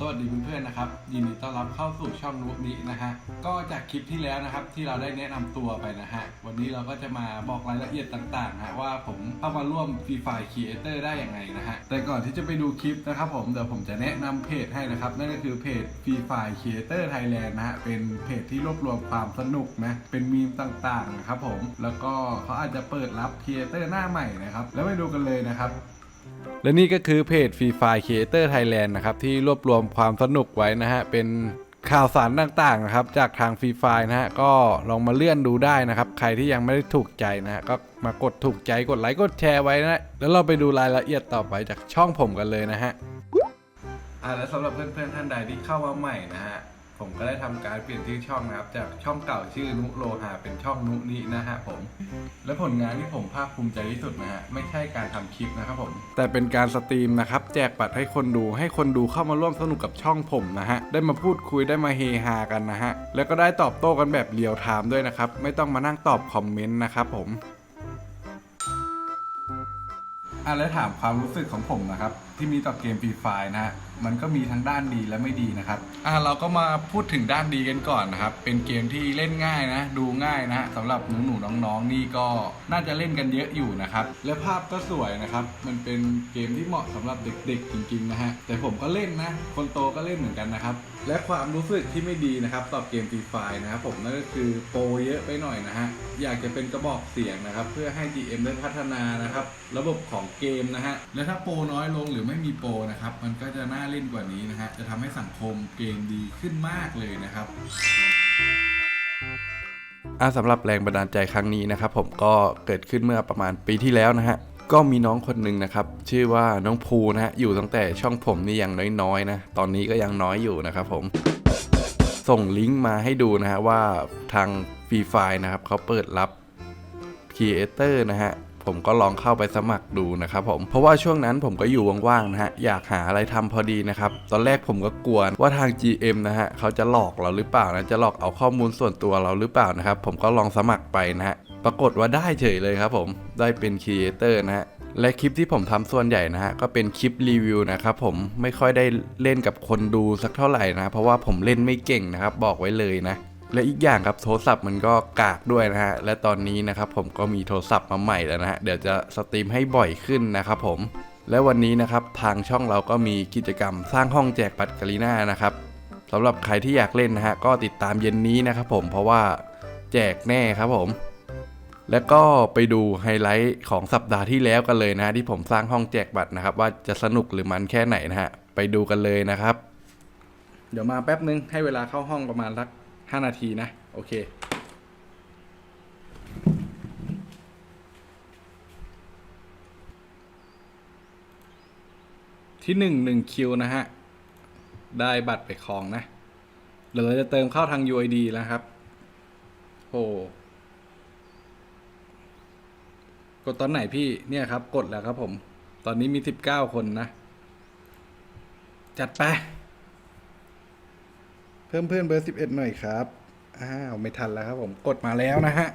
สวัสดีเพื่อนๆนะครับยินดีต้อนรับเข้าสู่ช่องนุนี้นะฮะก็จากคลิปที่แล้วนะครับที่เราได้แนะนำตัวไปนะฮะวันนี้เราก็จะมาบอกรายละเอียดต่างๆฮะว่าผมเข้ามาร่วม Free Fire Creator ได้อยังไงนะฮะแต่ก่อนที่จะไปดูคลิปนะครับผมเดี๋ยวผมจะแนะนำเพจให้นะครับนั่นก็คือเพจ Free Fire Creator Thailand นะฮะเป็นเพจที่รวบรวมความสนุกนะเป็นมีมต่างๆนะครับผมแล้วก็เขาอาจจะเปิดรับครีเอเตอร์หน้าใหม่นะครับแล้วไปดูกันเลยนะครับ และนี่ก็คือเพจ Free Fire Creator Thailand นะครับที่รวบรวมความสนุกไว้นะฮะเป็นข่าวสารต่างๆนะครับจากทาง Free Fire นะฮะก็ลองมาเลื่อนดูได้นะครับ ใครที่ยังไม่ได้ถูกใจนะฮะก็มากดถูกใจกดไลค์กดแชร์ไว้นะแล้วเราไปดูรายละเอียดต่อไปจากช่องผมกันเลยนะฮะอ่าและสำหรับเพื่อนๆท่านใดที่เข้ามาใหม่นะฮะ ผมก็ได้ทำการเปลี่ยนชื่อช่องนะครับ จากช่องเก่าชื่อนุโลหะเป็นช่องนุนี้นะฮะผม และผลงานที่ผมภาคภูมิใจที่สุดนะฮะไม่ใช่การทำคลิปนะครับผม แต่เป็นการสตรีมนะครับ แจกบัตรให้คนดูให้คนดูเข้ามาร่วมสนุกกับช่องผมนะฮะได้มาพูดคุยได้มาเฮฮากันนะฮะแล้วก็ได้ตอบโต้กันแบบเรียลไทม์ด้วยนะครับไม่ต้องมานั่งตอบคอมเมนต์นะครับผมอะแล้วถามความรู้สึกของผมนะครับ ที่มีต่อเกมฟรีไฟนะฮะ มันก็มีทั้งด้านดีและไม่ดีนะครับ อะเราก็มาพูดถึงด้านดีกันก่อนนะครับ เป็นเกมที่เล่นง่ายนะ ดูง่ายนะฮะสำหรับหนูหนูๆน้องๆนี่ก็น่าจะเล่นกันเยอะอยู่นะครับ และภาพก็สวยนะครับ มันเป็นเกมที่เหมาะสำหรับเด็กๆจริงๆนะฮะ แต่ผมก็เล่นนะ คนโตก็เล่นเหมือนกันนะครับ และความรู้สึกที่ไม่ดีนะครับต่อเกมฟรีไฟนะครับผมนั่นก็คือโปรเยอะไปหน่อยนะฮะ อยากจะเป็นกระบอกเสียงนะครับ เพื่อให้ GM ได้พัฒนานะครับ ระบบของเกมนะฮะ และถ้าโปรน้อยลงหรือไม่มีโปรนะครับ มันก็จะน่าเล่นกว่านี้นะฮะจะทำให้สังคมเกมดีขึ้นมากเลยนะครับอาสำหรับแรงบันดาลใจครั้งนี้นะครับผมก็เกิดขึ้นเมื่อประมาณปีที่แล้วนะฮะก็มีน้องคนหนึ่งนะครับชื่อว่าน้องภูนะฮะอยู่ตั้งแต่ช่องผมนี่ยังน้อยๆนะตอนนี้ก็ยังน้อยอยู่นะครับผมส่งลิงก์มาให้ดูนะฮะว่าทางฟรีไฟนะครับเขาเปิดรับครีเอเตอร์นะฮะ ผมก็ลองเข้าไปสมัครดูนะครับผมเพราะว่าช่วงนั้นผมก็อยู่ว่างๆนะฮะอยากหาอะไรทำพอดีนะครับตอนแรกผมก็กลัวว่าทาง GM นะฮะเขาจะหลอกเราหรือเปล่านะจะหลอกเอาข้อมูลส่วนตัวเราหรือเปล่านะครับผมก็ลองสมัครไปนะฮะปรากฏว่าได้เฉยเลยครับผมได้เป็นครีเอเตอร์นะฮะและคลิปที่ผมทำส่วนใหญ่นะฮะก็เป็นคลิปรีวิวนะครับผมไม่ค่อยได้เล่นกับคนดูสักเท่าไหร่นะ เพราะว่าผมเล่นไม่เก่งนะครับบอกไว้เลยนะ และอีกอย่างครับโทรศัพท์มันก็กากด้วยนะฮะ และตอนนี้นะครับผมก็มีโทรศัพท์มาใหม่แล้วนะฮะ เดี๋ยวจะสตรีมให้บ่อยขึ้นนะครับผม และวันนี้นะครับทางช่องเราก็มีกิจกรรมสร้างห้องแจกบัตรกาลีน่านะครับสำหรับใครที่อยากเล่นนะฮะก็ติดตามเย็นนี้นะครับผมเพราะว่าแจกแน่ครับผม แล้วก็ไปดูไฮไลท์ของสัปดาห์ที่แล้วกันเลยนะที่ผมสร้างห้องแจกบัตรนะครับ ว่าจะสนุกหรือมันแค่ไหนนะฮะไปดูกันเลยนะครับ เดี๋ยวมาแป๊บนึงให้เวลาเข้าห้องประมาณสัก ห้านาทีนะ โอเค ที่หนึ่งหนึ่งคิวนะฮะ ได้บัตรไปครองนะเดี๋ยวเราจะเติมเข้าทาง UID แล้วครับโอ้กดตอนไหนพี่เนี่ยครับ กดแล้วครับผม ตอนนี้มีสิบเก้าคนนะ จัดไป เพิ่มเพื่อนเบอร์สิบเอ็ดหน่อยครับ อ้าว ไม่ทันแล้วครับผม กดมาแล้วนะฮะ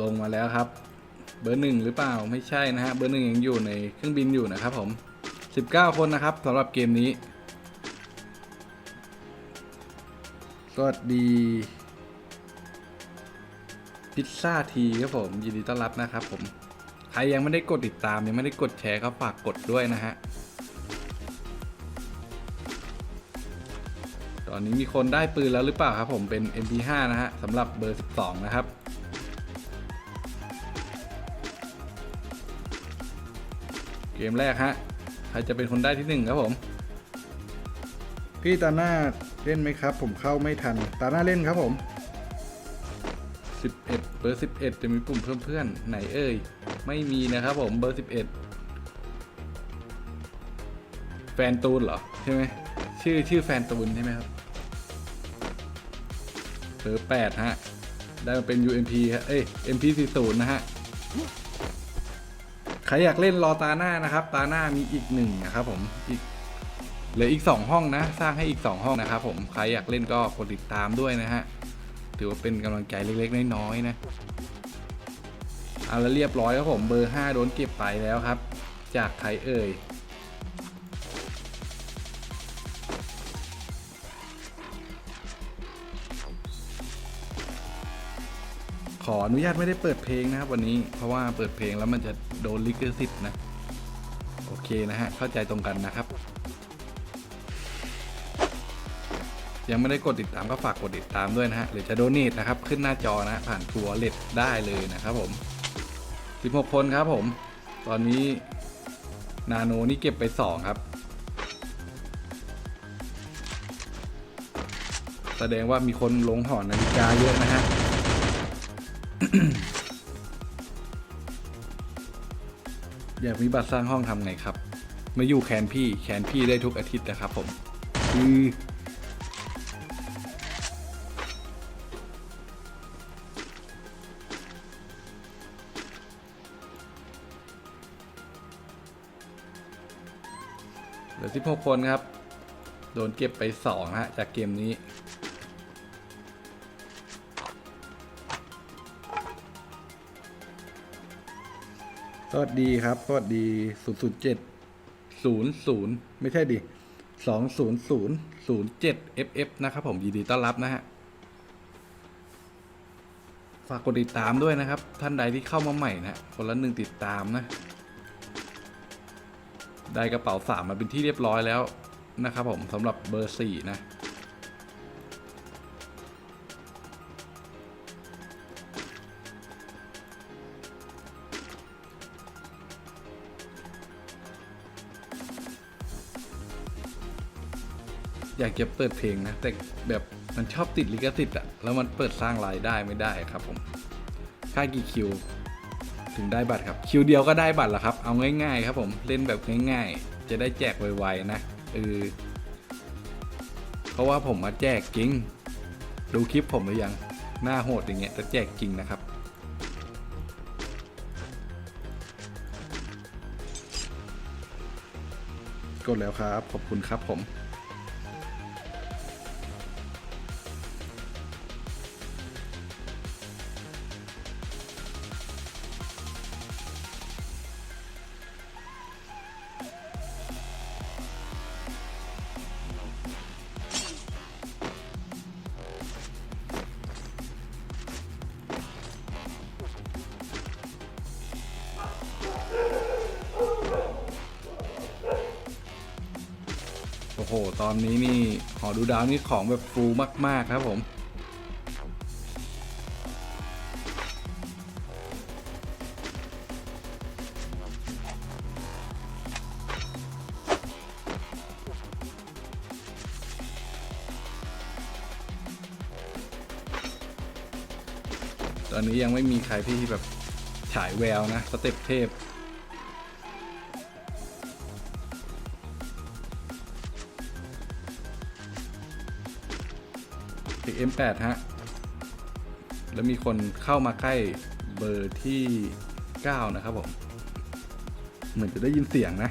ลงมาแล้วครับ เบอร์หนึ่งหรือเปล่า ไม่ใช่นะฮะ เบอร์หนึ่งยังอยู่ในเครื่องบินอยู่นะครับผมสิบเก้าคนนะครับสำหรับเกมนี้ สวัสดีพิซซ่าทีครับผม ยินดีต้อนรับนะครับผม ใครยังไม่ได้กดติดตามยังไม่ได้กดแชร์ก็ฝากกดด้วยนะฮะ อนนี้มีคนได้ปืนแล้วหรือเปล่าครับผมเป็น MP5 นะฮะสำหรับเบอร์ 12 นะครับเกมแรกฮะใครจะเป็นคนได้ที่หนึ่งครับผม พี่ตาหน้าเล่นไหมครับ ผมเข้าไม่ทัน ตาหน้าเล่นครับผม 11 เบอร์ 11 จะมีปุ่มเพิ่มเพื่อนไหนเอ่ย ไม่มีนะครับผมเบอร์ 11 แฟนตูนเหรอ ใช่ไหมชื่อชื่อแฟนตูนใช่ไหมครับ เบอร์8ฮะ ได้มาเป็น UMP ฮะ เอ้ย MP40 นะฮะ ใครอยากเล่นรอตาหน้านะครับ ตาหน้ามีอีกหนึ่งนะครับผมอีกเหลืออีก 2 ห้องนะ สร้างให้อีก 2 ห้องนะครับผม ใครอยากเล่นก็กดติดตามด้วยนะฮะ ถือว่าเป็นกำลังใจเล็กๆ น้อยๆนะเอาแล้วเรียบร้อยครับผม เบอร์ 5 โดนเก็บไปแล้วครับ จากใครเอ่ย ขออนุญาตไม่ได้เปิดเพลงนะครับวันนี้เพราะว่าเปิดเพลงแล้วมันจะโดนลิขสิทธิ์นะโอเคนะฮะเข้าใจตรงกันนะครับ ยังไม่ได้กดติดตามก็ฝากกดติดตามด้วยนะฮะหรือจะโดเนทนะครับขึ้นหน้าจอนะผ่านทัวร์เลดได้เลยนะครับผม16 คนครับผม ตอนนี้นาโนนี่เก็บไป 2 ครับ แสดงว่ามีคนลงหอนาฬิกาเยอะนะฮะ อยากมีบัตรสร้างห้องทำไงครับมาอยู่แคนพี่แคนพี่ได้ทุกอาทิตย์นะครับผมคือเหลือ16 คนครับ โดนเก็บไป2ฮะ จากเกมนี้ สวัสดีครับ สวัสดี007 00ไม่ใช่ดิ200 07 FF นะครับผมยินดีต้อนรับนะฮะ ฝากกดติดตามด้วยนะครับ ท่านใดที่เข้ามาใหม่นะคนละหนึ่งติดตามนะ ได้กระเป๋าสามมาเป็นที่เรียบร้อยแล้วนะครับผมสำหรับเบอร์สี่นะ อยากจะเปิดเพลงนะ แต่แบบมันชอบติดลิขสิทธิ์อะแล้วมันเปิดสร้างรายได้ไม่ได้ครับผม ค่ากี่คิว ถึงได้บัตรครับ คิวเดียวก็ได้บัตรล้วครับ เอาง่ายๆ ครับผม เล่นแบบง่ายๆ จะได้แจกไวๆนะเออเพราะว่าผมมาแจกจริง ดูคลิปผมหรือยัง หน้าโหดอย่างเงี้ยจะแจกจริงนะครับกดแล้วครับ ขอบคุณครับผม โอ้โห ตอนนี้นี่ หอดูดาวนี่ของแบบฟูมาก ๆ ครับผม ตอนนี้ยังไม่มีใครที่แบบฉายแววนะ สเต็ปเทพ 8ฮะ แล้วมีคนเข้ามาใกล้เบอร์ที่ 9 นะครับผม เหมือนจะได้ยินเสียงนะ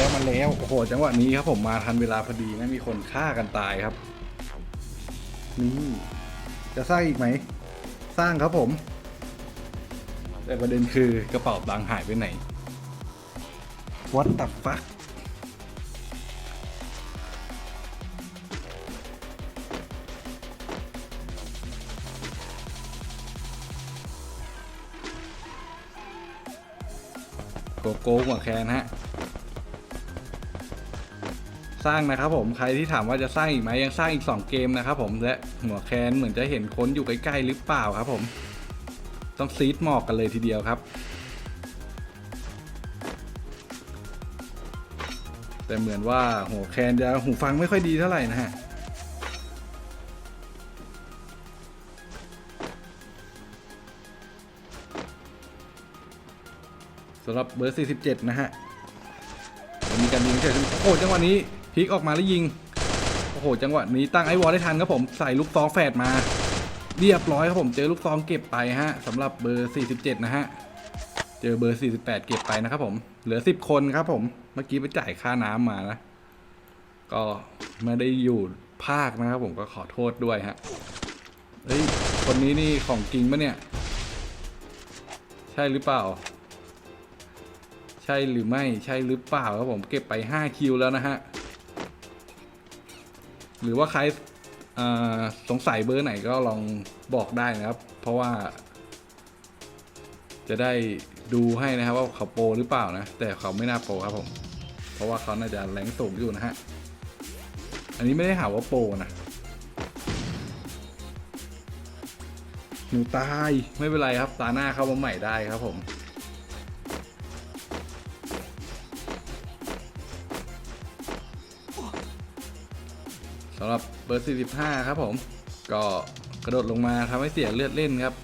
แล้วมาแล้วโอ้โหจังหวะนี้ครับผมมาทันเวลาพอดีนะมีคนฆ่ากันตายครับ นี่จะสร้างอีกไหม สร้างครับผม แต่ประเด็นคือกระเป๋าตังค์หายไปไหน What the fuck โกโก้หัวแคนฮะ สร้างนะครับผมใครที่ถามว่าจะสร้างอีกไหมยังสร้างอีก 2 เกมนะครับผมและหัวแคนเหมือนจะเห็นค้นอยู่ใกล้ๆหรือเปล่าครับผมต้องซีดหมอกกันเลยทีเดียวครับ แต่เหมือนว่าหัวแคนจะหูฟังไม่ค่อยดีเท่าไหร่นะฮะสำหรับเบอร์ 47 นะฮะมีการยิงเฉยโอ้จังหวะนี้ พลิกออกมาแล้วยิง โอ้โห จังหวะนี้ตั้งไอวอลได้ทันครับผมใส่ลูกซองแฝดมา เรียบร้อยครับผมเจอลูกซองเก็บไปฮะสำหรับเบอร์ 47 นะฮะ เจอเบอร์ 48 เก็บไปนะครับผมเหลือ 10 คนครับผมเมื่อกี้ไปจ่ายค่าน้ำมานะ ก็ไม่ได้อยู่ภาคนะครับผมก็ขอโทษด้วยฮะเฮ้ยคนนี้นี่ของจริงปะเนี่ย ใช่หรือเปล่า ใช่หรือไม่ใช่หรือเปล่าครับผมเก็บไป 5 คิวแล้วนะฮะ หรือว่าใครสงสัยเบอร์ไหนก็ลองบอกได้นะครับ เพราะว่า จะได้ดูให้นะครับว่าเขาโปรหรือเปล่านะ แต่เขาไม่น่าโปรครับผม เพราะว่าเขาน่าจะแรงสูงอยู่นะฮะ อันนี้ไม่ได้หาว่าโปรนะหนูตายไม่เป็นไรครับตาหน้าเข้ามาใหม่ได้ครับผม สำหรับเบอร์ 45 ครับผม ก็กระโดดลงมาทำให้เสียเลือดเล่นครับ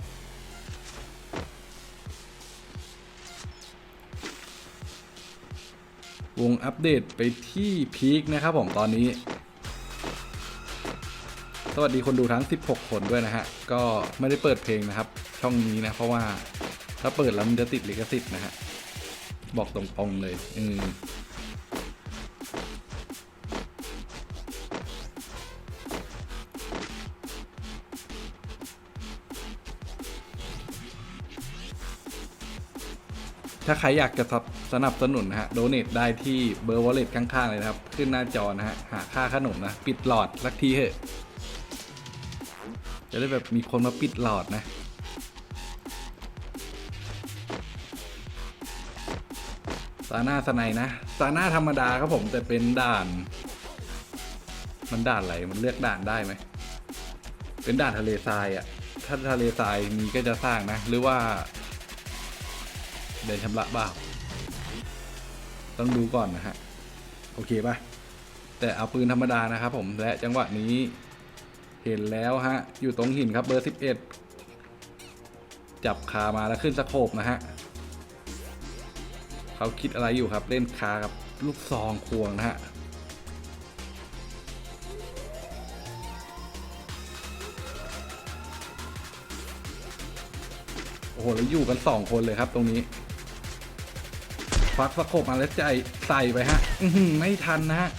วงอัปเดตไปที่พีคนะครับผมตอนนี้ สวัสดีคนดูทั้ง 16 คนด้วยนะฮะ ก็ไม่ได้เปิดเพลงนะครับ ช่องนี้นะ เพราะว่าถ้าเปิดแล้วมันจะติดลิขสิทธิ์นะฮะ บอกตรงๆเลยอืม ถ้าใครอยากจะสนับสนุนนะฮะโดเนทได้ที่เบอร์วอลเล็ตข้างๆเลยนะครับ ขึ้นหน้าจอนะฮะ หาค่าขนมนะ ปิดหลอดสักทีเถอะ จะได้แบบมีคนมาปิดหลอดนะซาน่าสไนนะซาน่าธรรมดาครับผมแต่เป็นด่าน มันด่านอะไรมันเลือกด่านได้ไหม เป็นด่านทะเลทรายอะ่ะถ้าทะเลทรายมีก็จะสร้างนะ หรือว่า เดินชำระบ้าต้องดูก่อนนะฮะ โอเคป่ะ แต่เอาปืนธรรมดานะครับผมและจังหวะนี้เห็นแล้วฮะ อยู่ตรงหินครับเบอร์ 11 จับคามาแล้วขึ้นสะโคบนะฮะเขาคิดอะไรอยู่ครับเล่นคากับลูกซองควงนะฮะโอ้โหแล้วอยู่กันสองคนเลยครับตรงนี้ ควักสะโคบมาแล้วใจใส่ไปฮะ อืไม่ทันนะฮะ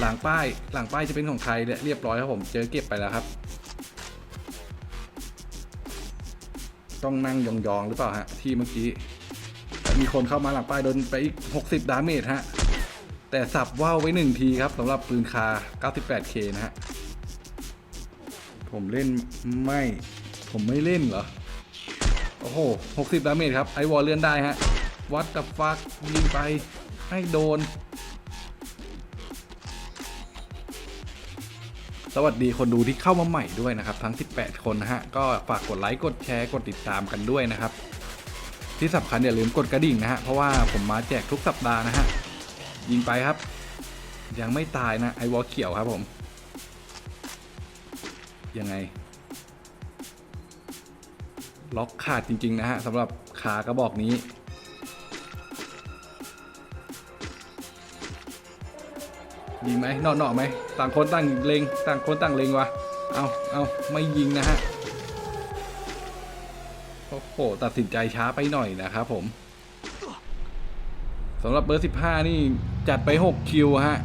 หลังป้ายหลังป้ายจะเป็นของใครเนี่ยเรียบร้อยครับผมเจอเก็บไปแล้วครับ ต้องนั่งยองๆหรือเปล่าฮะ ที่เมื่อกี้ มีคนเข้ามาหลังป้ายโดนไปอีก 60 ดาเมจฮะ แต่สับว่าวไว้หนึ่งทีครับสำหรับปืนคา 98K นะฮะ ผมเล่นไม่ ผมไม่เล่นเหรอ โอ้โห 60 ดาเมจครับ ไอวอลเลื่อนได้ฮะ วัดกับฟักยิงไปให้โดน สวัสดีคนดูที่เข้ามาใหม่ด้วยนะครับ ทั้ง 18 คนนะฮะ ก็ฝากกดไลค์กดแชร์กดติดตามกันด้วยนะครับ ที่สำคัญอย่าลืมกดกระดิ่งนะฮะ เพราะว่าผมมาแจกทุกสัปดาห์นะฮะ ยิงไปครับ ยังไม่ตายนะไอวอลเขียวครับผม ยังไงล็อกขาดจริง ๆ นะฮะสำหรับขากระบอกนี้ ยิงไหมนอกๆไหมต่างคนต่างเลงต่างคนต่างเลงวะเอาเอาไม่ยิงนะฮะโอ้โหตัดสินใจช้าไปหน่อยนะครับผมสำหรับเบอร์ 15 นี่จัดไป 6 คิวฮะ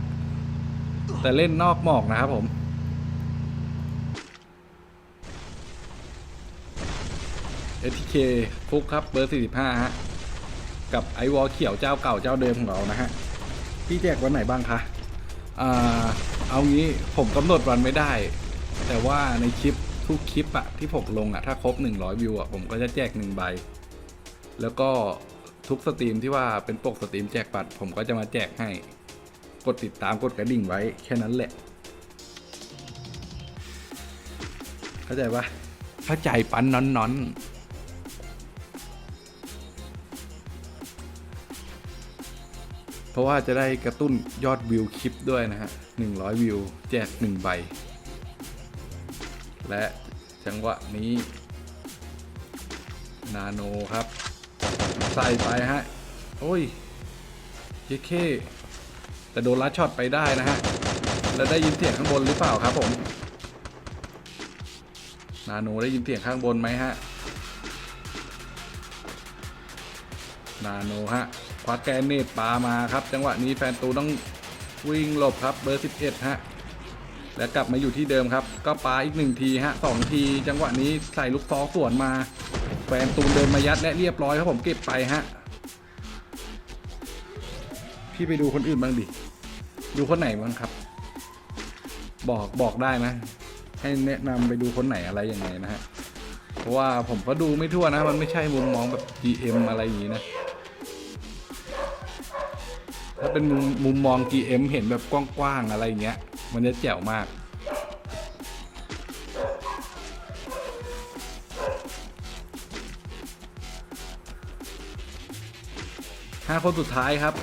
แต่เล่นนอกหมอกนะครับผมเอทเคฟุกครับเบอร์ 45 ฮะ กับไอวอลเขียวเจ้าเก่าเจ้าเดิมของเรานะฮะ พี่แจกวันไหนบ้างคะ อ่าเอางี้ผมกำหนดวันไม่ได้ แต่ว่าในคลิปทุกคลิปอะที่ผมลงอะถ้าครบ 100 วิวอะผมก็จะแจก1ใบ แล้วก็ทุกสตรีมที่ว่าเป็นปกสตรีมแจกบัตรผมก็จะมาแจกให้ กดติดตามกดกระดิ่งไว้แค่นั้นแหละ เข้าใจปะเข้าใจปันนอนน เพราะว่าจะได้กระตุ้นยอดวิวคลิปด้วยนะฮะ 100 วิวแจก1ใบ และจังหวะนี้ นาโนครับ ใส่ไปฮะ โอ้ยเยเคแต่โดนลัดช็อตไปได้นะฮะ แล้วได้ยินเสียงข้างบนหรือเปล่าครับผม นาโนได้ยินเสียงข้างบนไหมฮะ นาโนฮะควักแกนเนตปามาครับ จังหวะนี้แฟนตูต้องวิ่งหลบครับเบอร์ 11 ฮะ แล้วกลับมาอยู่ที่เดิมครับ ก็ปาอีกหนึ่งทีฮะสองที จังหวะนี้ใส่ลูกซอสวนมา แฟนตูนเดินมายัดและเรียบร้อยครับผมเก็บไปฮะ พี่ไปดูคนอื่นบ้างดิ ดูคนไหนบ้างครับ บอกบอกได้นะ ให้แนะนำไปดูคนไหนอะไรยังไงนะฮะ เพราะว่าผมก็ดูไม่ทั่วนะ มันไม่ใช่มุมมองแบบ GM อะไรอย่างนี้นะ ถ้าเป็นมุมมุมมอง GM เห็นแบบกว้างๆอะไรเงี้ย มันจะแจ๋วมาก ห้าคนสุดท้ายครับ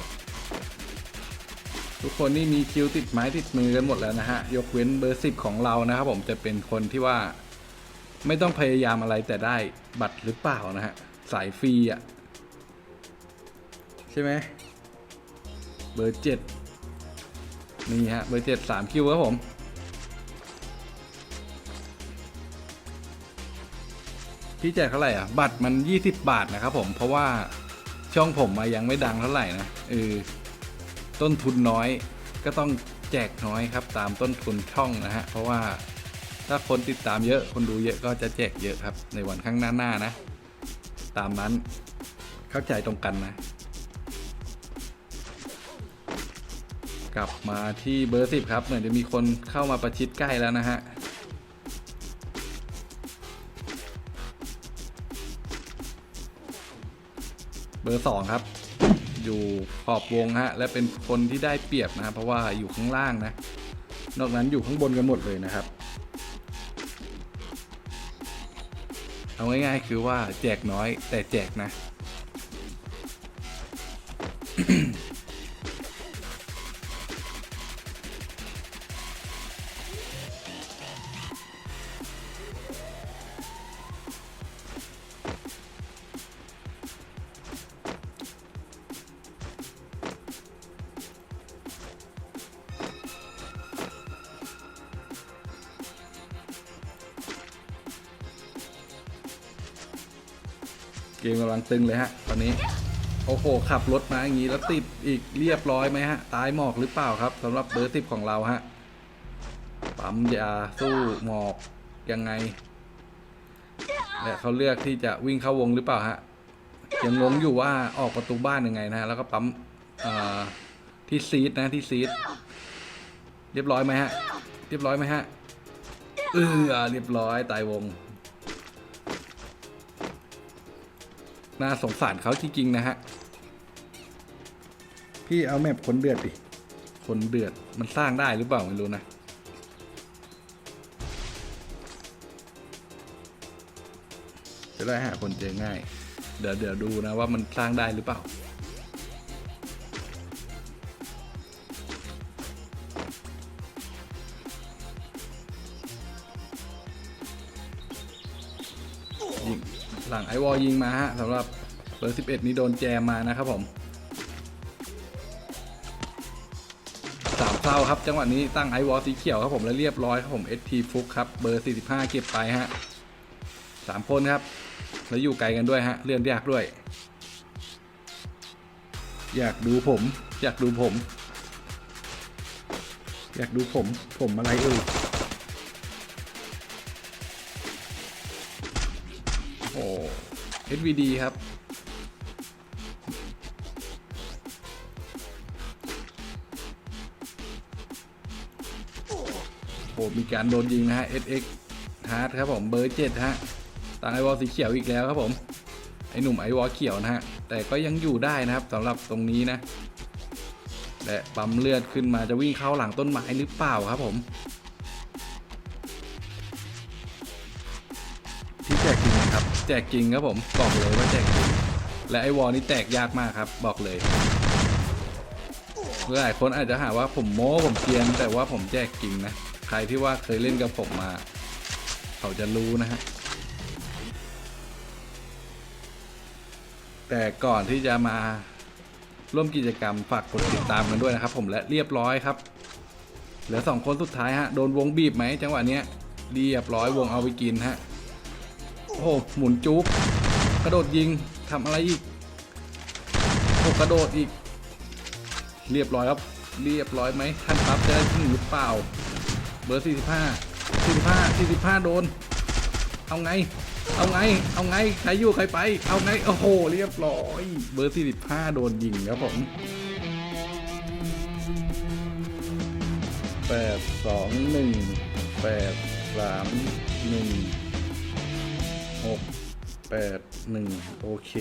ทุกคนนี่มีคิวติดไม้ติดมือกันหมดแล้วนะฮะ ยกเว้นเบอร์สิบของเรานะครับผมจะเป็นคนที่ว่าไม่ต้องพยายามอะไรแต่ได้บัตรหรือเปล่านะฮะ สายฟรีอะ ใช่ไหม เบอร์เจ็ดนี่ฮะ เบอร์เจ็ดสามคิวครับผม พี่แจกเท่าไหร่อะ บัตรมัน 20 บาทนะครับผม เพราะว่าช่องผมมายังไม่ดังเท่าไหร่นะเออต้นทุนน้อยก็ต้องแจกน้อยครับ ตามต้นทุนช่องนะฮะ เพราะว่าถ้าคนติดตามเยอะ คนดูเยอะก็จะแจกเยอะครับ ในวันข้างหน้าหน้านะ ตามนั้นเข้าใจตรงกันนะ กลับมาที่เบอร์สิบครับ เหมือนจะมีคนเข้ามาประชิดใกล้แล้วนะฮะเบอร์สองครับ อยู่ขอบวงฮะ และเป็นคนที่ได้เปรียบนะเพราะว่าอยู่ข้างล่างนะ นอกนั้นอยู่ข้างบนกันหมดเลยนะครับ เอาง่ายๆคือว่าแจกน้อยแต่แจกนะ มกำลังตึงเลยฮะ ตอนนี้ โอ้โห ขับรถมาอย่างนี้แล้วติดอีกเรียบร้อยไหมฮะ ตายหมอกหรือเปล่าครับสำหรับเบอร์สิบของเราฮะ ปั๊มยาสู้หมอกยังไง และเขาเลือกที่จะวิ่งเข้าวงหรือเปล่าฮะ ยังงงอยู่ว่าออกประตูบ้านยังไงนะฮะ แล้วก็ปั๊มที่ซีดนะที่ซีดเรียบร้อยไหมฮะ เรียบร้อยไหมฮะ เออเรียบร้อยตายวง น่าสงสารเขาจริง ๆ นะฮะ พี่เอาแมปคนเดือดดิ คนเดือดมันสร้างได้หรือเปล่าไม่รู้นะ จะได้หาคนเจอง่าย เดี๋ยวเดี๋ยวดูนะว่ามันสร้างได้หรือเปล่า ไอวอลยิงมาฮะสำหรับเบอร์ 11 นี้โดนแจมมานะครับผมสามเศร้าครับ จังหวะนี้ตั้งไอวอลสีเขียวครับผมแล้วเรียบร้อยครับผม ST ฟุกครับเบอร์ 45 เก็บไปฮะสามคนครับ แล้วอยู่ไกลกันด้วยฮะเลื่อนยากด้วย อยากดูผม อยากดูผม อยากดูผมผมอะไรเอ่ย SVD ครับ โอ้มีการโดนยิงนะฮะ SX ฮาร์ดครับผมเบอร์เจ็ดฮะต่างไอวอลสีเขียวอีกแล้วครับผม ไอหนุ่มไอวอลเขียวนะฮะ แต่ก็ยังอยู่ได้นะครับสำหรับตรงนี้นะ และปั๊มเลือดขึ้นมาจะวิ่งเข้าหลังต้นไม้หรือเปล่าครับผม แจกจริงครับผมบอกเลยว่าแจกจริงและไอวอลนี่แตกยากมากครับ บอกเลยหลายคนอาจจะหาว่าผมโม้ผมเกียนแต่ว่าผมแจกจริงนะใครที่ว่าเคยเล่นกับผมมา เขาจะรู้นะฮะแต่ก่อนที่จะมาร่วมกิจกรรมฝากกดติดตามกันด้วยนะครับ ผมและเรียบร้อยครับเหลือสองคนสุดท้ายฮะโดนวงบีบไหมจังหวะเนี้ยเรียบร้อยวงเอาไปกินฮะ โอ้โหหมุนจุ๊บกระโดดยิงทำอะไรอีกโอ้กระโดดอีก เรียบร้อยครับ เรียบร้อยไหมท่านครับจะได้ที่หนึ่งหรือเปล่า เบอร์ 45 45 45 โดน เอาไง เอาไง เอาไง ใครอยู่ใครไป เอาไง โอ้โห เรียบร้อย เบอร์ 45 โดนยิงครับผมแปดสองหนึ่งแปดสามหนึ่ง หกแปดหนึ่งโอเค